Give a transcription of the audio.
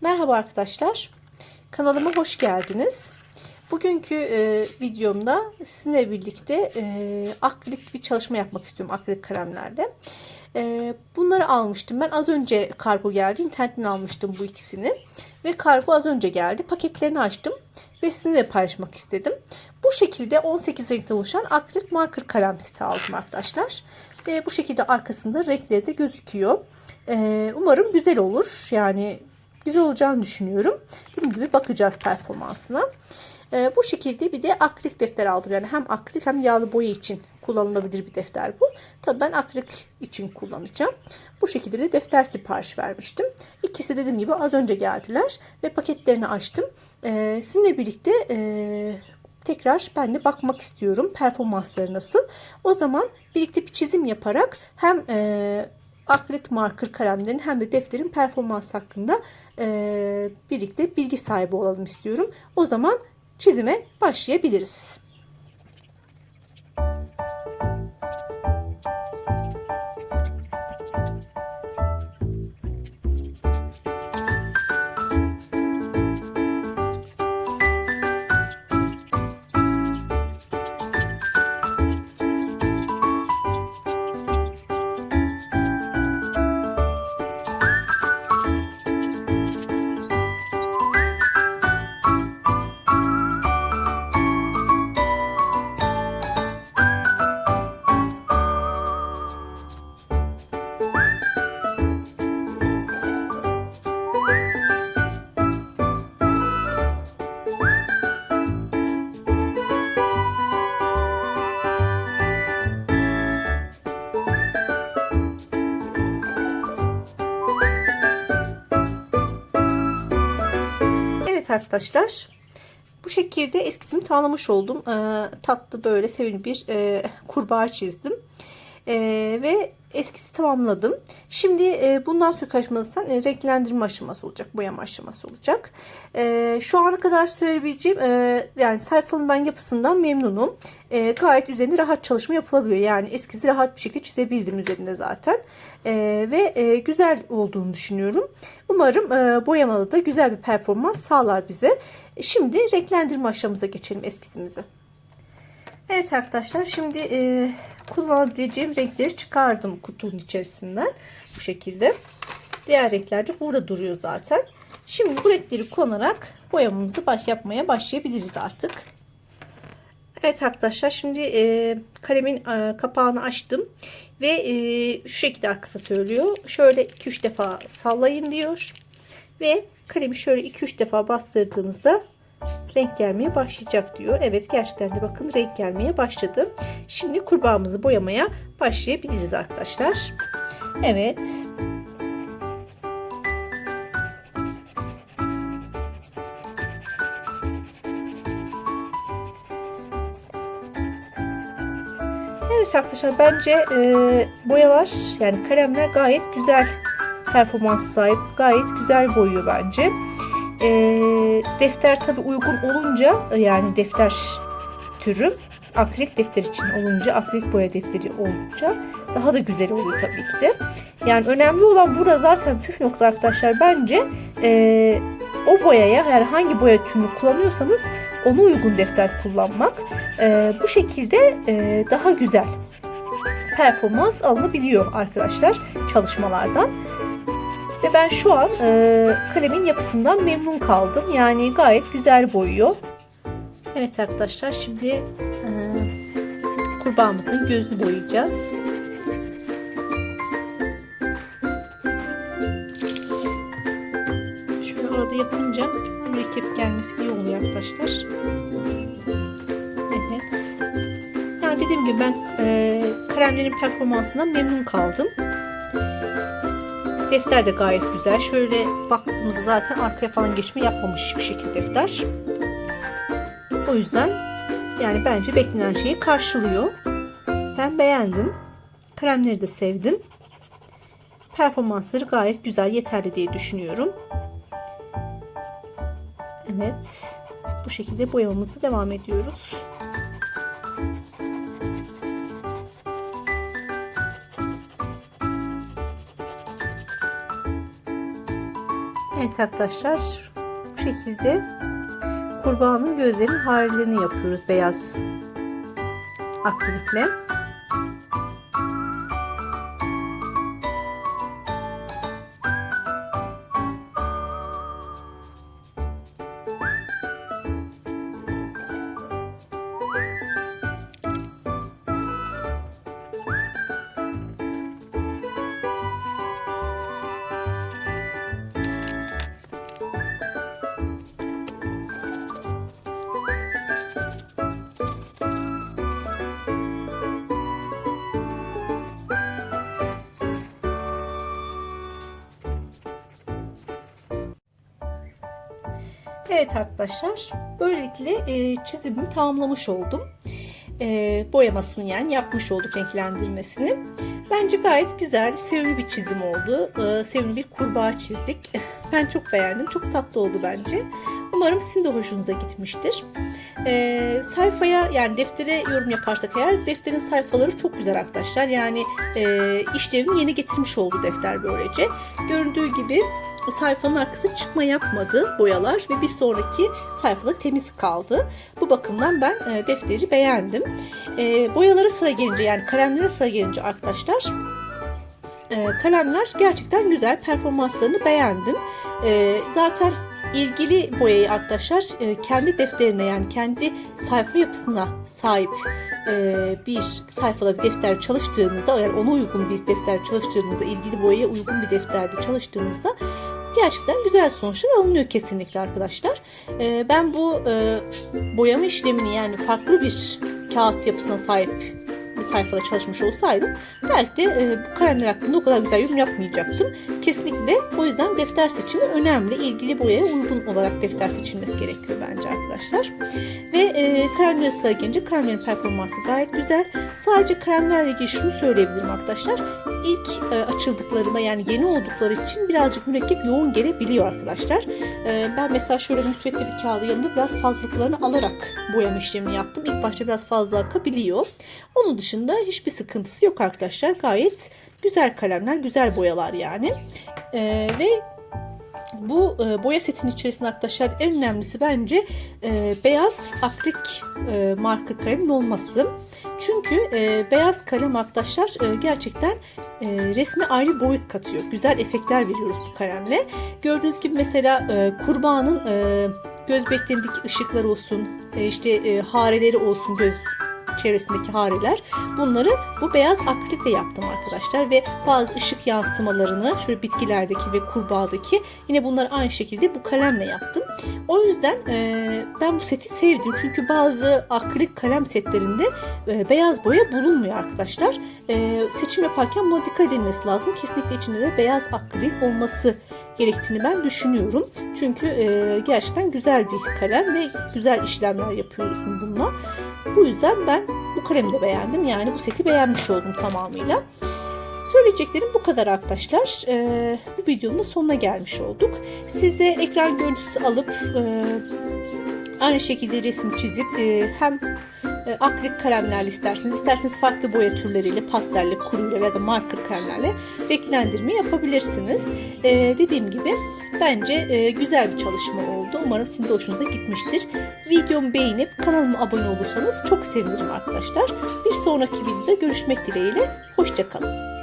Merhaba arkadaşlar. Kanalıma hoş geldiniz. Bugünkü e, videomda sizinle birlikte e, akrilik bir çalışma yapmak istiyorum akrilik kalemlerle. E, bunları almıştım. Ben az önce kargo geldi. İnternetten almıştım bu ikisini. Ve kargo az önce geldi. Paketlerini açtım ve sizinle paylaşmak istedim. Bu şekilde 18 renkte oluşan akrilik marker kalem seti aldım arkadaşlar. Ve bu şekilde arkasında renkleri de gözüküyor. E, umarım güzel olur. Yani güzel olacağını düşünüyorum. Dediğim gibi bakacağız performansına. Ee, bu şekilde bir de akrilik defter aldım. Yani hem akrilik hem yağlı boya için kullanılabilir bir defter bu. Tabii ben akrilik için kullanacağım. Bu şekilde de defter sipariş vermiştim. İkisi dediğim gibi az önce geldiler ve paketlerini açtım. Ee, sizinle birlikte e, tekrar ben de bakmak istiyorum performansları nasıl. O zaman birlikte bir çizim yaparak hem e, akrilik marker kalemlerin hem de defterin performans hakkında e, birlikte bilgi sahibi olalım istiyorum. O zaman çizime başlayabiliriz. Evet arkadaşlar. Bu şekilde eskisini tamamlamış oldum. Ee, tatlı böyle sevimli bir e, kurbağa çizdim. Ee, ve eskisi tamamladım. Şimdi e, bundan sonra aşamasından e, renklendirme aşaması olacak. Boyama aşaması olacak. E, şu ana kadar söyleyebileceğim e, yani sayfanın ben yapısından memnunum. E, gayet üzerinde rahat çalışma yapılabiliyor. Yani eskizi rahat bir şekilde çizebildim üzerinde zaten. E, ve e, güzel olduğunu düşünüyorum. Umarım e, boyamada da güzel bir performans sağlar bize. Şimdi renklendirme aşamamıza geçelim eskizimize. Evet arkadaşlar şimdi e, kullanabileceğim renkleri çıkardım kutunun içerisinden. Bu şekilde. Diğer renkler de burada duruyor zaten. Şimdi bu renkleri kullanarak boyamamızı baş yapmaya başlayabiliriz artık. Evet arkadaşlar şimdi e, kalemin e, kapağını açtım. Ve e, şu şekilde arkası söylüyor. Şöyle 2-3 defa sallayın diyor. Ve kalemi şöyle 2-3 defa bastırdığınızda renk gelmeye başlayacak diyor. Evet gerçekten de bakın renk gelmeye başladı. Şimdi kurbağamızı boyamaya başlayabiliriz arkadaşlar. Evet. Evet arkadaşlar bence e, boyalar yani kalemler gayet güzel performans sahip. Gayet güzel boyuyor bence. E, defter tabi uygun olunca yani defter türü akrilik defter için olunca akrilik boya defteri olunca daha da güzel oluyor tabii ki de. Yani önemli olan burada zaten püf nokta arkadaşlar bence e, o boyaya yani hangi boya türünü kullanıyorsanız ona uygun defter kullanmak. E, bu şekilde e, daha güzel performans alınabiliyor arkadaşlar çalışmalardan. Ve ben şu an e, kalemin yapısından memnun kaldım. Yani gayet güzel boyuyor. Evet arkadaşlar şimdi e, kurbağamızın gözünü boyayacağız. Şöyle orada yapınca mürekkep gelmesi iyi oluyor arkadaşlar. Evet. Yani dediğim gibi ben e, kalemlerin performansından memnun kaldım. Defter de gayet güzel. Şöyle baktığımızda zaten arkaya falan geçme yapmamış hiçbir şekilde defter. O yüzden yani bence beklenen şeyi karşılıyor. Ben beğendim. Kalemleri de sevdim. Performansları gayet güzel, yeterli diye düşünüyorum. Evet. Bu şekilde boyamamızı devam ediyoruz. Arkadaşlar bu şekilde kurbağanın gözlerinin harelerini yapıyoruz beyaz akrilikle. Evet arkadaşlar böylelikle e, çizimimi tamamlamış oldum. E, boyamasını yani yapmış olduk renklendirmesini. Bence gayet güzel, sevimli bir çizim oldu. E, sevimli bir kurbağa çizdik. Ben çok beğendim. Çok tatlı oldu bence. Umarım sizin de hoşunuza gitmiştir. E, sayfaya yani deftere yorum yaparsak eğer defterin sayfaları çok güzel arkadaşlar. Yani e, işlevini yeni getirmiş oldu defter böylece. Göründüğü gibi sayfanın arkasında çıkma yapmadı boyalar ve bir sonraki sayfada temiz kaldı. Bu bakımdan ben e, defteri beğendim. E, boyalara sıra gelince yani kalemlere sıra gelince arkadaşlar e, kalemler gerçekten güzel performanslarını beğendim. Zaten ilgili boyayı arkadaşlar kendi defterine yani kendi sayfa yapısına sahip bir sayfada bir defter çalıştığınızda yani ona uygun bir defter çalıştığınızda ilgili boyaya uygun bir defterde çalıştığınızda gerçekten güzel sonuçlar alınıyor kesinlikle arkadaşlar. E, ben bu e, boyama işlemini yani farklı bir kağıt yapısına sahip bir sayfada çalışmış olsaydım belki de e, bu kalemler hakkında o kadar güzel yorum yapmayacaktım. Kesinlikle o yüzden defter seçimi önemli. İlgili boyaya uygun olarak defter seçilmesi gerekiyor bence arkadaşlar. Ve e, kalemlere sıra kalemlerin performansı gayet güzel. Sadece kalemlerle ilgili şunu söyleyebilirim arkadaşlar. İlk e, açıldıklarında yani yeni oldukları için birazcık mürekkep yoğun gelebiliyor arkadaşlar. E, ben mesela şöyle müsvedde bir kağıdı yanında biraz fazlalıklarını alarak boyama işlemini yaptım. İlk başta biraz fazla akabiliyor. Onun dışında hiçbir sıkıntısı yok arkadaşlar. Gayet güzel kalemler, güzel boyalar yani. E, ve bu e, boya setinin içerisinde arkadaşlar en önemlisi bence e, beyaz akrik e, marker kalemin olması. Çünkü e, beyaz kalem arkadaşlar e, gerçekten e, resme ayrı boyut katıyor. Güzel efektler veriyoruz bu kalemle. Gördüğünüz gibi mesela e, kurbağanın e, göz beklerindeki ışıklar olsun, e, işte e, hareleri olsun göz çevresindeki hareler. Bunları bu beyaz akrilikle yaptım arkadaşlar ve bazı ışık yansımalarını şöyle bitkilerdeki ve kurbağadaki yine bunları aynı şekilde bu kalemle yaptım. O yüzden e, ben bu seti sevdim çünkü bazı akrilik kalem setlerinde e, beyaz boya bulunmuyor arkadaşlar. E, seçim yaparken buna dikkat edilmesi lazım. Kesinlikle içinde de beyaz akrilik olması gerektiğini ben düşünüyorum. Çünkü e, gerçekten güzel bir kalem ve güzel işlemler yapıyorsun bununla. Bu yüzden ben bu kalemi de beğendim. Yani bu seti beğenmiş oldum tamamıyla. Söyleyeceklerim bu kadar arkadaşlar. Ee, bu videonun da sonuna gelmiş olduk. Siz de ekran görüntüsü alıp e, aynı şekilde resim çizip e, hem e, akrilik kalemlerle isterseniz, isterseniz farklı boya türleriyle, pastelle, kuruyla ya da marker kalemlerle renklendirme yapabilirsiniz. E, dediğim gibi bence e, güzel bir çalışma oldu. Umarım sizin de hoşunuza gitmiştir. Videomu beğenip kanalıma abone olursanız çok sevinirim arkadaşlar. Bir sonraki videoda görüşmek dileğiyle. Hoşçakalın.